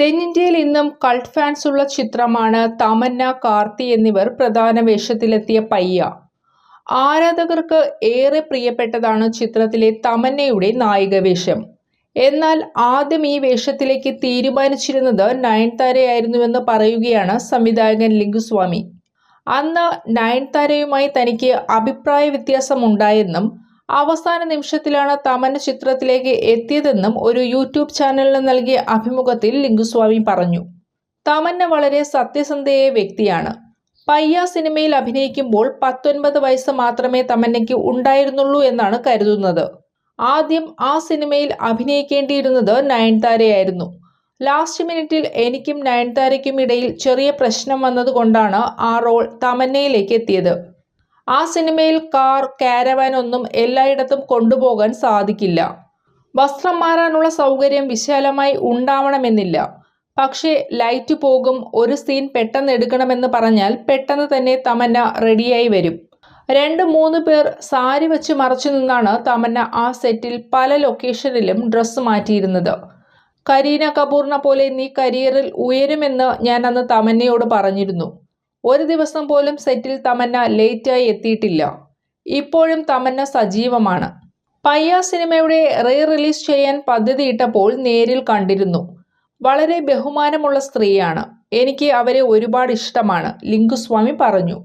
തെന്നിന്ത്യയിൽ ഇന്നും cult fans ഉള്ള ചിത്രമാണ് തമന്ന കാർത്തി എന്നിവർ പ്രധാന വേഷത്തിലെത്തിയ പയ്യ. ആരാധകർക്ക് ഏറെ പ്രിയപ്പെട്ടതാണ് ചിത്രത്തിലെ തമന്നയുടെ നായിക വേഷം. എന്നാൽ ആദ്യം ഈ വേഷത്തിലേക്ക് തീരുമാനിച്ചിരുന്നത് നയൻതാരയായിരുന്നുവെന്ന് പറയുകയാണ് സംവിധായകൻ ലിംഗുസ്വാമി. അന്ന് നയൻതാരയുമായി തനിക്ക് അഭിപ്രായ വ്യത്യാസമുണ്ടായെന്നും അവസാന നിമിഷത്തിലാണ് തമന്ന ചിത്രത്തിലേക്ക് എത്തിയതെന്നും ഒരു യൂട്യൂബ് ചാനലിന് നൽകിയ അഭിമുഖത്തിൽ ലിംഗുസ്വാമി പറഞ്ഞു. തമന്ന വളരെ സത്യസന്ധയായ വ്യക്തിയാണ്. പയ്യ സിനിമയിൽ അഭിനയിക്കുമ്പോൾ പത്തൊൻപത് വയസ്സ് മാത്രമേ തമന്നയ്ക്ക് ഉണ്ടായിരുന്നുള്ളൂ എന്നാണ് കരുതുന്നത്. ആദ്യം ആ സിനിമയിൽ അഭിനയിക്കേണ്ടിയിരുന്നത് നയൻതാരയായിരുന്നു. ലാസ്റ്റ് മിനിറ്റിൽ എനിക്കും നയൻതാരയ്ക്കും ഇടയിൽ ചെറിയ പ്രശ്നം വന്നതുകൊണ്ടാണ് ആ റോൾ തമന്നയിലേക്ക് എത്തിയത്. ആ സിനിമയിൽ കാർ കാരവാൻ ഒന്നും എല്ലായിടത്തും കൊണ്ടുപോകാൻ സാധിക്കില്ല. വസ്ത്രം മാറാനുള്ള സൗകര്യം വിശാലമായി ഉണ്ടാവണമെന്നില്ല. പക്ഷേ ലൈറ്റ് പോകും ഒരു സീൻ പെട്ടെന്ന് എടുക്കണമെന്ന് പറഞ്ഞാൽ പെട്ടെന്ന് തന്നെ തമന്ന റെഡിയായി വരും. രണ്ട് മൂന്ന് പേർ സാരി വെച്ച് മറച്ചു നിന്നാണ് തമന്ന ആ സെറ്റിൽ പല ലൊക്കേഷനിലും ഡ്രസ്സ് മാറ്റിയിരുന്നത്. കരീന കപൂറിനെ പോലെ നീ കരിയറിൽ ഉയരുമെന്ന് ഞാൻ അന്ന് തമന്നയോട് പറഞ്ഞിരുന്നു. ഒരു ദിവസം പോലും സെറ്റിൽ തമന്ന ലേറ്റായി എത്തിയിട്ടില്ല. ഇപ്പോഴും തമന്ന സജീവമാണ്. പയ്യ സിനിമയുടെ റീ റിലീസ് ചെയ്യാൻ പദ്ധതിയിട്ടപ്പോൾ നേരിൽ കണ്ടിരുന്നു. വളരെ ബഹുമാനമുള്ള സ്ത്രീയാണ്. എനിക്ക് അവരെ ഒരുപാട് ഇഷ്ടമാണ് ലിങ്കുസ്വാമി പറഞ്ഞു.